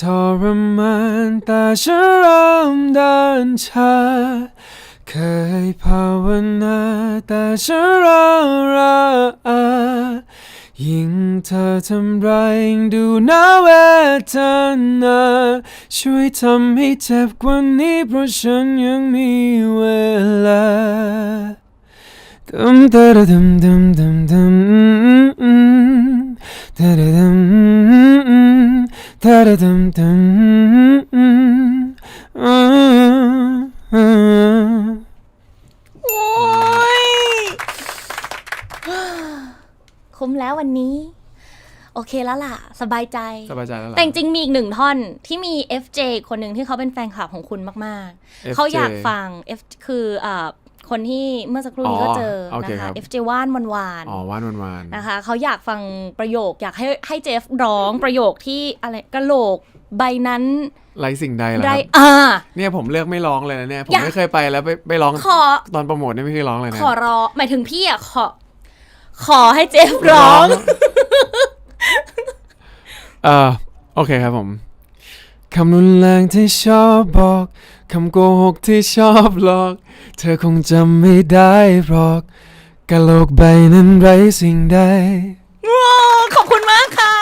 ทรมานแต่ฉันเริ่มเดินช้าเคยภาวนาแต่ฉันเริ่มระอายิ่งเธอทำร้ายยิ่งดูน่าเวทนาช่วยทำให้เจ็บกว่านี้เพราะฉันยังมีเวลา dum da da dum dum dum dum mm, mm, da da dum mm, da da dum dum mm, mm, mm. โอ้ยคุ้มแล้ววันนี้ โอเคแล้วล่ะ สบายใจ สบายใจแล้วเหรอแต่จริงๆมีอีกหนึ่งท่อนที่มี FJ คนหนึ่งที่เขาเป็นแฟนคลับของคุณมากๆเขาอยากฟัง F คืออ่า คนที่เมื่อสักครู่นี้ก็เจออ๋อโอเคนะครัคะบ FJ ว่านวันวานอ๋อว่านวันวานนะคะเขาอยากฟังประโยคอยากให้ให้เจฟร้องประโยคที่อะไรกะโหลกใบนั้นไรสิ่งใดเหรอคไรรับอ่าเนี่ยผมเลือกไม่ร้องเลยนะเนี่ยผมอยากไม่เคยไปแล้วไปไปร้องขอตอนโปรโมทนี่ไม่เคยร้องเลยนะขอร้องหมายถึงพี่อะขอ ขอให้เจฟร้อง เออโอเคครับผม คำรุนแรงที่ชอบบอก คำโกหกที่ชอบหลอก เธอคงจำไม่ได้หรอกกะโหลกใบนั้นไรสิ่งใด ว้าขอบคุณมากค่ะ